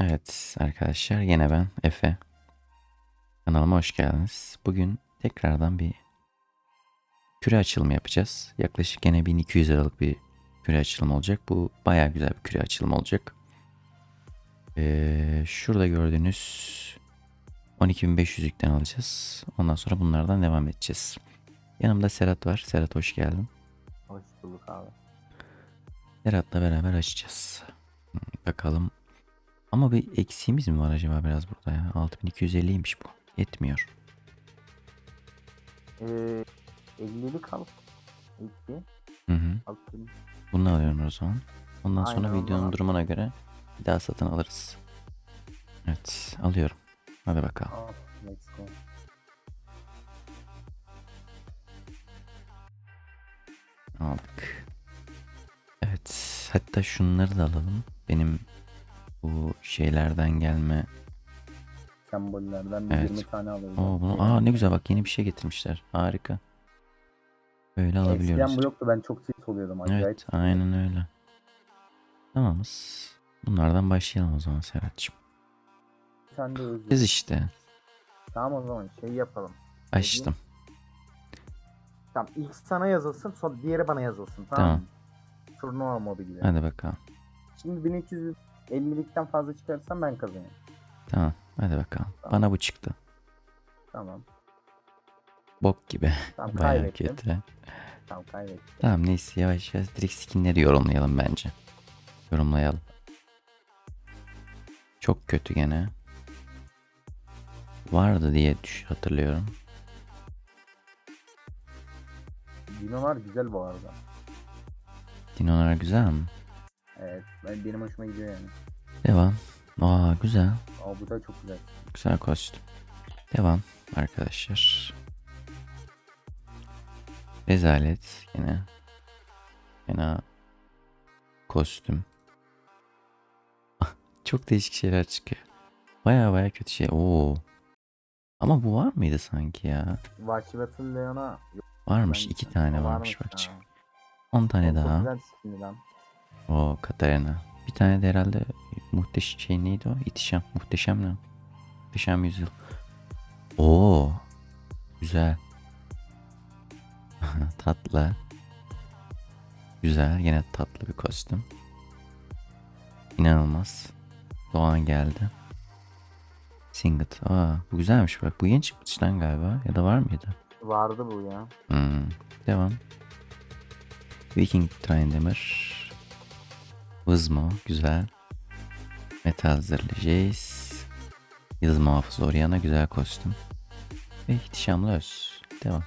Evet arkadaşlar yine ben Efe. Kanalıma hoş geldiniz. Bugün tekrardan bir küre açılımı yapacağız. Yaklaşık yine 1200 liralık bir küre açılımı olacak. Bu baya güzel bir küre açılımı olacak. Ee, şurada gördüğünüz 12.500'lükten alacağız. Ondan sonra bunlardan devam edeceğiz. Yanımda Serhat var. Serhat hoş geldin. Hoş bulduk abi. Serhat'la beraber açacağız. Bakalım. Ama bir eksiğimiz mi var acaba biraz burada ya? 6250'ymiş bu. Yetmiyor. Ee, 50'lik al. İki. Hı hı. Altın. Bunu alıyorum o zaman. Ondan sonra Aynen, videonun ondan. durumuna göre bir daha satın alırız. Evet alıyorum. Hadi bakalım. Al. Let's go. Aldık. Evet. Hatta şunları da alalım. Benim bu şeylerden gelme. Sembollerden bir Evet. 20 tane alıyoruz. Oo, bunu, aa ne güzel bak yeni bir şey getirmişler. Harika. Böyle alabiliyoruz. Eskiden bu yoktu ben çok tilt oluyordum. Acayip. Evet aynen öyle. Tamamız. Bunlardan başlayalım o zaman Serhat'cığım. Tane de özür. Biz işte. Tamam o zaman şey yapalım. Açtım. Tamam ilk sana yazılsın sonra diğeri bana yazılsın tamam, Tamam. mı? Turnuva gibi. Hadi bakalım. Şimdi 1250'likten fazla çıkarsam ben kazanıyorum. Tamam. Hadi bakalım. Tamam. Bana bu çıktı. Tamam. Bok gibi. Tamam Bayağı kötü. Tamam kaybettim. Tamam neyse yavaş yavaş direkt skinleri yorumlayalım bence. Yorumlayalım. Çok kötü gene. Vardı diye düş hatırlıyorum. Dinolar güzel bu arada. Dinolar güzel mi? Evet ben, benim hoşuma gidiyor yani. Devam. Aa güzel. Aa bu da çok güzel. Güzel kostüm. Devam arkadaşlar. Rezalet yine. Fena kostüm. Çok değişik şeyler çıkıyor. Baya baya kötü şey. Oo. Ama bu var mıydı sanki ya? Vahşi Battle Leon'a Varmış ben- iki tane varmış bak çık. 10 tane daha. O Katarina. Bir tane de herhalde muhteşem şey neydi o? İtişam. Muhteşem ne? Muhteşem yüzyıl. Oo. Güzel. tatlı. Güzel. Yine tatlı bir kostüm. İnanılmaz. Doğan geldi. Singlet. Aa, bu güzelmiş bak. Bu yeni çıkmış lan galiba. Ya da var mıydı? Vardı bu ya. Hmm. Devam. Viking Trindammer. Vızmo. Güzel. Metal Jace. Yıldız Muhafız Oriana. Güzel kostüm. Ve ihtişamlı öz. Devam.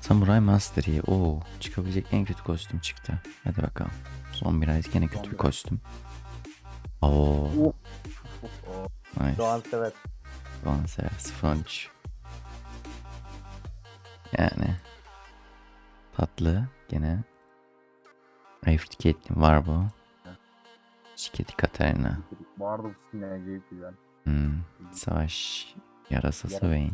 Samurai Mastery. Oo, çıkabilecek en kötü kostüm çıktı. Hadi bakalım. Son bir ay gene kötü bir kostüm. Oo, nice. Doğan sever. Doğan sever. 0-13. Yani. Tatlı. Gene. Rift Caitlyn var bu. Şiketi Katarina. Vardı bu skin acayip güzel. Hmm. Savaş yarasası Yarasa. Vayne.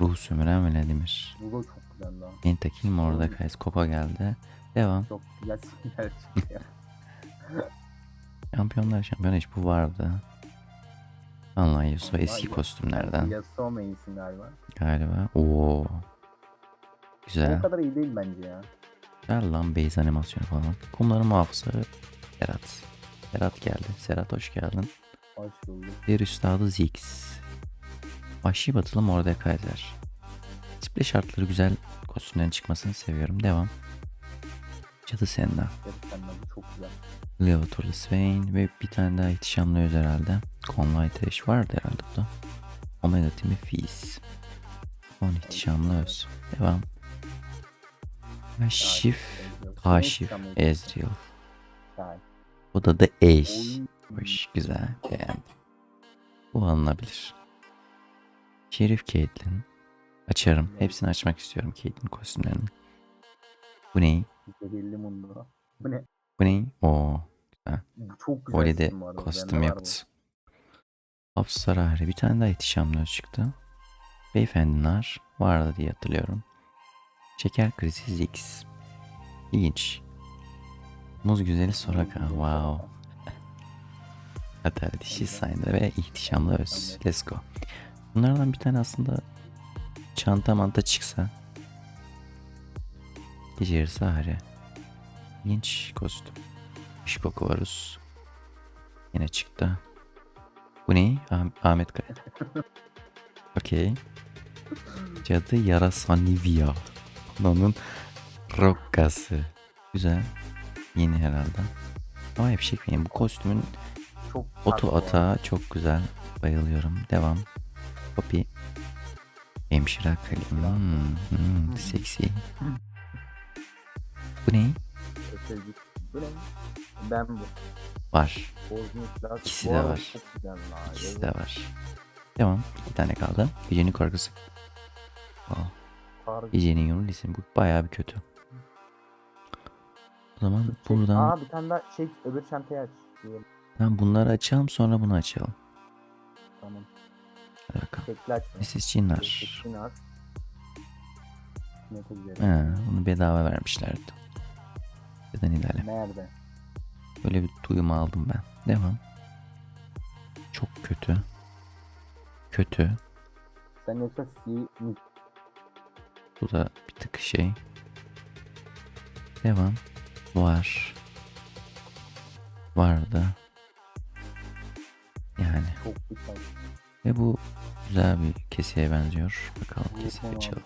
Ruh sömüren Vladimir. Bu da çok güzel lan. Pentakil Mordekaiser. Kopa geldi. Devam. Çok güzel skinler çıkıyor. Şampiyonlar şampiyonu hiç bu vardı. Allah Yasuo eski kostümlerden Yasuo main'sin galiba. galiba. Oo. Güzel. O kadar iyi değil bence ya. Güzel lan base animasyonu falan. Kumların muhafızı Serhat. Serhat geldi. Serhat hoş geldin. Hoş bulduk. Bir üstadı Ziggs. Vahşi batılı Mordekaiser. Tiple şartları güzel kostümlerin çıkmasını seviyorum. Devam. Cadı Senna. Çok güzel. Leotorlu Swain ve bir tane daha ihtişamlı öz herhalde. Convoy Trash vardı herhalde bu da. Omega Team'i Fizz. On ihtişamlı öz. Devam. Kaşif. Kaşif. Ezreal. Bu da da eş. Hoş, güzel, beğendim. Bu alınabilir. Şerif Caitlyn. Açarım. Hepsini açmak istiyorum Caitlyn kostümlerini. Bu ne? Bu ne? Bu ne? Oo. Bu çok güzel bu arada. kostüm bu. yoktu. Hapsarahri. Bir tane daha ihtişamlı çıktı. Beyefendiler vardı diye hatırlıyorum. Şeker krizi Ziggs. İlginç. Muz güzeli Soraka. Wow. Hatta dişi Syndra ve ihtişamlı öz. Let's go. Bunlardan bir tane aslında çanta manta çıksa. Gece yarısı hari. İlginç kostüm. Şikoku varus. Yine çıktı. Bu ne? Ah- Ahmet Kaya. Okey. Cadı yarasa Nivea. Onun rokkası. Güzel. Yeni herhalde. Ama hep şey benim bu kostümün Çok arada. atağı çok güzel. Bayılıyorum. Devam. Copy. Hemşire akali. Hmm, hmm, seksi. Bu ne? Bu ne? Ben bu. Var. İkisi de var. İkisi de var. Devam. İki tane kaldı. Gecenin korkusu. Kar- gecenin yolu lisin. Bu bayağı bir kötü. O zaman buradan Aa bir tane daha şey öbür çantayı aç. Diyelim. ben bunları açalım sonra bunu açalım. Tamam. Hadi bakalım. Mrs. Ne güzel. He, bunu bedava vermişlerdi. Neden ilerle? Nerede? Böyle bir duyum aldım ben. Devam. Çok kötü. Kötü. Sen yoksa si Bu da bir tık şey. Devam. Var. Vardı. Yani. çok güzel. Ve bu güzel bir keseye benziyor. Bakalım keseye işte.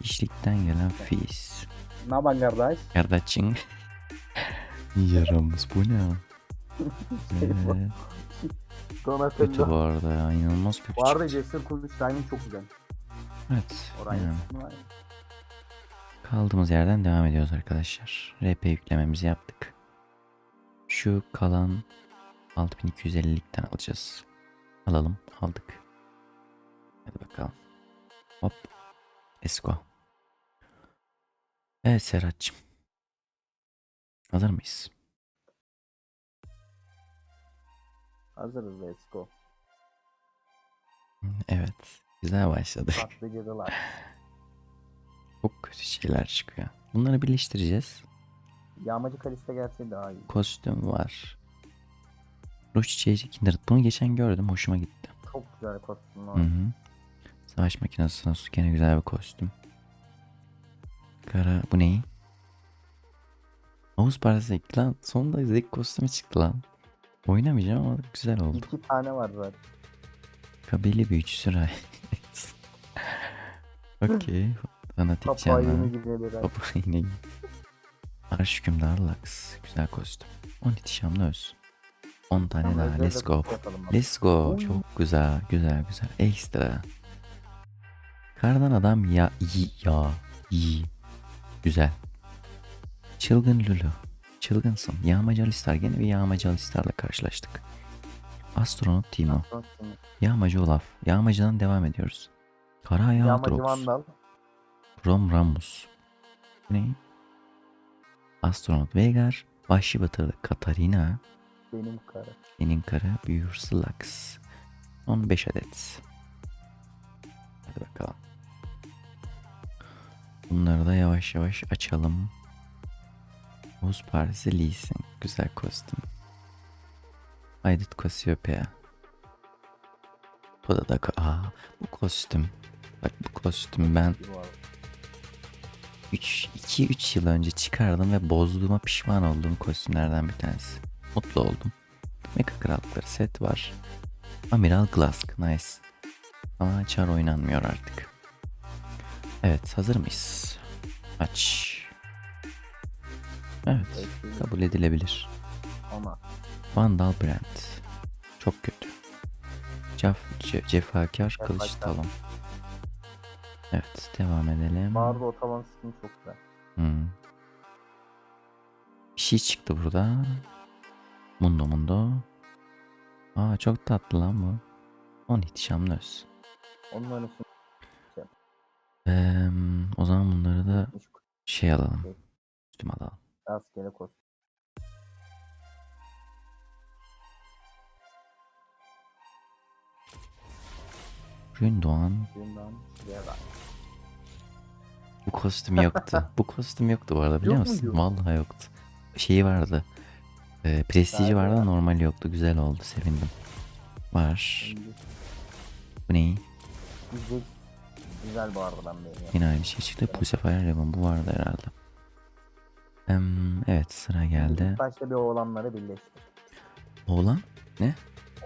İşlikten gelen fees. Ne haber kardeş? Kardeşin. Yaramız bu ne? Evet, kötü bu arada ya. İnanılmaz kötü Bu arada Kılıç Diamond çok güzel. Evet. Orayı yani. Kaldığımız yerden devam ediyoruz arkadaşlar. RP yüklememizi yaptık. Şu kalan 6250'likten alacağız. Alalım. Aldık. Hadi bakalım. Hop. Esko. Evet Serhat'cığım. Hazır mıyız? Hazırız let's go. Evet. Güzel başladık. Tatlı cadılar. Çok kötü şeyler çıkıyor. Bunları birleştireceğiz. Yağmacı Kalista gelse daha iyi. Kostüm var. Ruh çiçeği Kindred. Bunu geçen gördüm. Hoşuma gitti. Çok güzel kostüm Hı var. hı. Savaş makinesi Sasuke gene güzel bir kostüm. Kara bu neyi? Havuz parası ekli lan. Sonunda zek kostümü çıktı lan. Oynamayacağım ama güzel oldu. İki tane var zaten. Kabile büyücüsü Ray. Okey. Fanatik Papaya yeni canlı. gidiyorlar. Baba yine iyi. Arş hükümdar Lux. Güzel kostüm. 10 ihtişamlı öz. 10 tane Tamam, daha. özel Let's de go. bak. Let's go. Oy. Çok güzel. Güzel güzel. Ekstra. Kardan adam ya iyi ya iyi. Güzel. Çılgın Lulu. Çılgınsın. Yağmacı Alistar. Gene bir Yağmacı Alistar'la karşılaştık. Astronot Timo. Kostüm. Yağmacı Olaf. Yağmacıdan devam ediyoruz. Kara Ayağı Yağmacı Drox. Vandal. Rom Rambus. Bu Ne? Astronot Veigar. Vahşi Batırlı Katarina. Benim karı. Senin karı büyür Slax. 15 adet. Hadi bakalım. Bunları da yavaş yavaş açalım. Buz Partisi Lee Sin. Güzel kostüm. Aydit Cassiopeia. Bu da da aa, bu kostüm. Bak bu kostümü ben Bu arada. 2-3 yıl önce çıkardım ve bozduğuma pişman olduğum kostümlerden bir tanesi. Mutlu oldum. Mecha Krallıkları set var. Amiral Glask. Nice. Ama çar oynanmıyor artık. Evet hazır mıyız? Aç. Evet kabul edilebilir. Ama Vandal Brand. Çok kötü. Cef ce- cefakar kılıç talon. Evet devam edelim. Bardo otoban skin çok güzel. Hmm. Bir şey çıktı burada. Mundo Mundo. Aa çok tatlı lan bu. On ihtişamlı öz. Onların için Eee, o zaman bunları da şey alalım. Üstüme alalım. rastgele kostüm. Rün Doğan. Bundan şuraya bak. Bu kostüm yoktu. bu kostüm yoktu bu arada biliyor Yok musun? muydu? Vallahi yoktu. Şeyi vardı. Ee, prestiji vardı da normal yoktu. Güzel oldu. Sevindim. Var. Bu ne? Güzel, güzel bu arada ben beğeniyorum. Yine aynı şey çıktı. Pulse Fire Ribbon. Bu vardı herhalde. Em, evet sıra geldi. Başta bir oğlanları birleştir. Oğlan?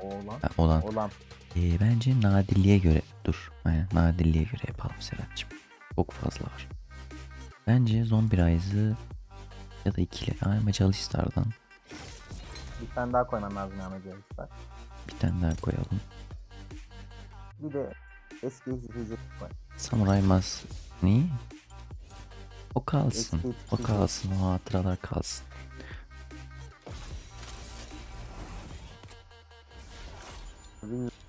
Oğlan. Ha, oğlan. Oğlan. Ee, bence nadirliğe göre dur. Aynen nadirliğe göre yapalım Serhat'cığım. Çok fazla var. Bence Zombie Rise'ı ya da ikili ama Alistar'dan Bir tane daha koyman lazım Ahmet Yarışlar. bir tane daha koyalım. Bir de eski izleyecek koy. Samurai Mas ne? O kalsın. Eski O kalsın. O hatıralar kalsın.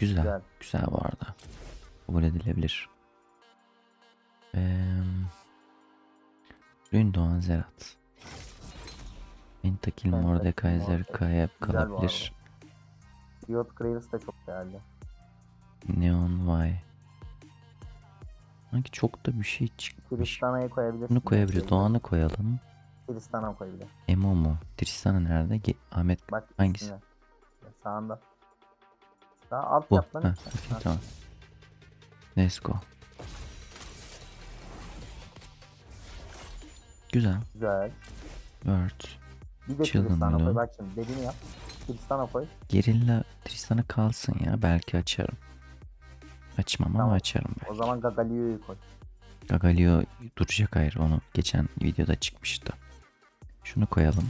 Güzel. Güzel. Güzel. Bu arada. Kabul edilebilir. Eee Gündoğan Zerat. Pentakil, Mordekaiser bu kalabilir. Riot Graves de çok değerli. Neon Y. Sanki çok da bir şey çıkmış. Tristana'yı koyabilirsin. Bunu koyabilir. Doğan'ı koyalım. Tristana koyabilir. Emo mu? Tristana nerede? Ge- Ahmet Bak Hangisi? Sağında. Daha alt bu. Ha, Ha. tamam. Let's go. Güzel. Güzel. Word. Bir de Çılgın Tristana koy. Bak şimdi dediğini yap. Tristana koy. Gerilla Tristan'a kalsın ya. Belki açarım. Açmam ama Tamam. açarım O belki. zaman Gagalio'yu koy. Gagalio duracak ayrı. Onu geçen videoda çıkmıştı. Şunu koyalım.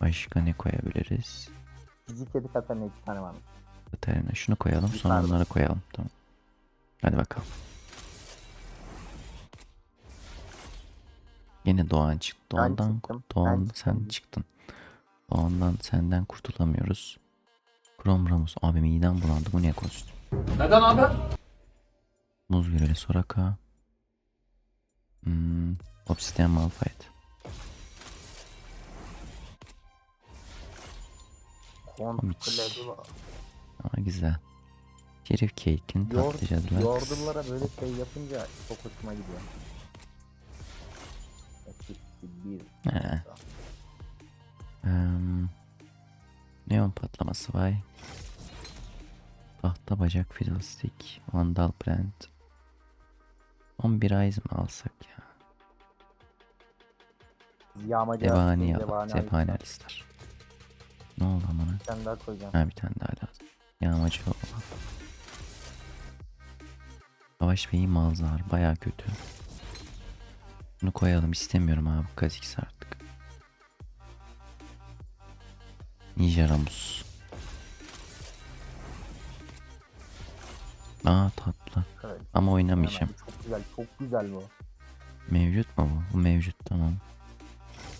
Başka ne koyabiliriz? Cici kedi Katarina iki tane varmış. Katarina. Şunu koyalım. Sonra Yukarıda. onları koyalım. Tamam. Hadi bakalım. Yine Doğan çıktı. Doğan'dan ben Doğan sen çıktın. Doğan'dan senden kurtulamıyoruz. Krom Ramus. Abi midem bulandı. Bu ne kostüm? Neden abi? Muz Güreli Soraka. Hmm, Obsidian Malphite. Komik. Ama güzel. Şerif Cake'in Yor- tatlıcadılar. Yordullara böyle şey yapınca çok hoşuma gidiyor. He. Um, neon patlaması vay. Tahta bacak fiddlestick. Vandal brand. 11 Eyes mi alsak ya? Yağmacı. Zebani Zebani al. Zebani Alistar. Ne oldu amına? Bir tane daha koyacağım. Ha bir tane daha lazım. Yağmacı olan. Savaş Bey'i Malzar baya kötü. Bunu koyalım istemiyorum abi. Kazix artık. Ninja Ramus. Aa tatlı. Evet. Ama oynamayacağım. Çok güzel. Çok güzel bu. Mevcut mu bu? Bu mevcut tamam.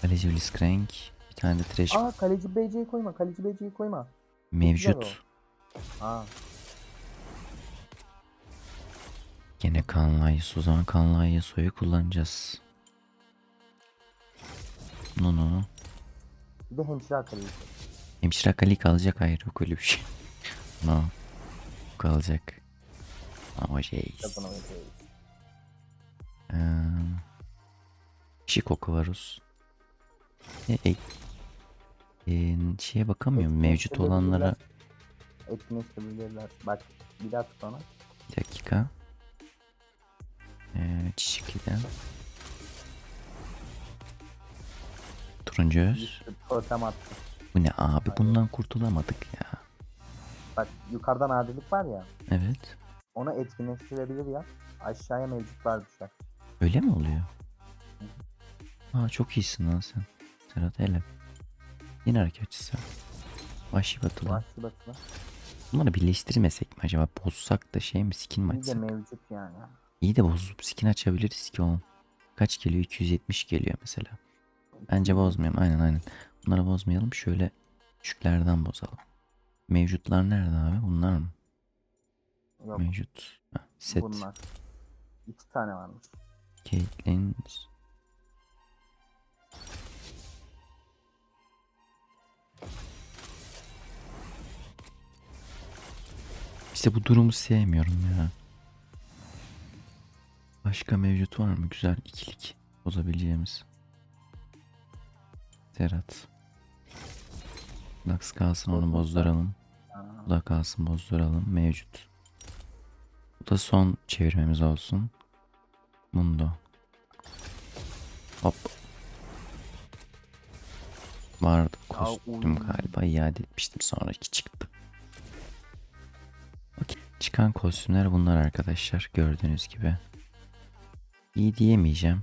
Kaleci Blitzcrank. Bir tane de Trash Aa kaleci BC'yi koyma. Kaleci BC'yi koyma. mevcut. Aa. Gene Kanlay, Suzan Kanlay Yasuo'yu kullanacağız. Nunu. Bir de hemşire kaleci. Hemşire Akali kalacak hayır yok öyle bir şey. no. Kalacak. Ama şey. Kadına BC'yi. Ee, Şikoku varus. E, e, e, şeye bakamıyorum. Mevcut olanlara Etkinleştirebilirler. Bak bir tut ona. bir dakika. Ee, Çiçekli'den. Turuncu öz. Üstü Totem attı. Bu ne abi bundan kurtulamadık ya. Bak yukarıdan adilik var ya. Evet. Onu etkinleştirebilir ya. Aşağıya mevcutlar düşer. Öyle mi oluyor? Aa çok iyisin lan sen. Serhat hele. Yine hareketçisi. Vahşi batılı. Vahşi batılı. Bunları birleştirmesek mi acaba? Bozsak da şey mi skin mi Bir de açsak? mevcut yani. İyi de bozup skin açabiliriz ki oğlum. Kaç geliyor? 270 geliyor mesela. Bence bozmayalım. Aynen aynen. Bunları bozmayalım. Şöyle küçüklerden bozalım. Mevcutlar nerede abi? Bunlar mı? Yok Mevcut. Ha, set. bunlar. İki tane varmış. Caitlyn. İşte bu durumu sevmiyorum ya. Başka mevcut var mı? Güzel ikilik bozabileceğimiz. Zerat. Lux kalsın onu bozduralım. Da kalsın bozduralım. Mevcut. Bu da son çevirmemiz olsun. Mundo. Hop. Vardı kostüm galiba iade etmiştim sonraki çıktı. Okey. Çıkan kostümler bunlar arkadaşlar gördüğünüz gibi. İyi diyemeyeceğim.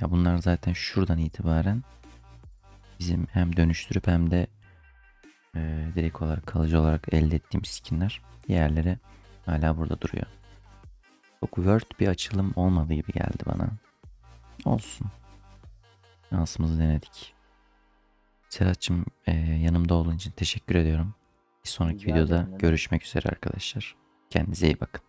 Ya bunlar zaten şuradan itibaren bizim hem dönüştürüp hem de e, direkt olarak kalıcı olarak elde ettiğim skinler. Diğerleri hala burada duruyor. Çok word bir açılım olmadığı gibi geldi bana. Olsun. Şansımızı denedik. Serhat'cığım e, yanımda olduğun için teşekkür ediyorum. Bir sonraki Rica videoda ederim, görüşmek üzere arkadaşlar. Kendinize iyi bakın.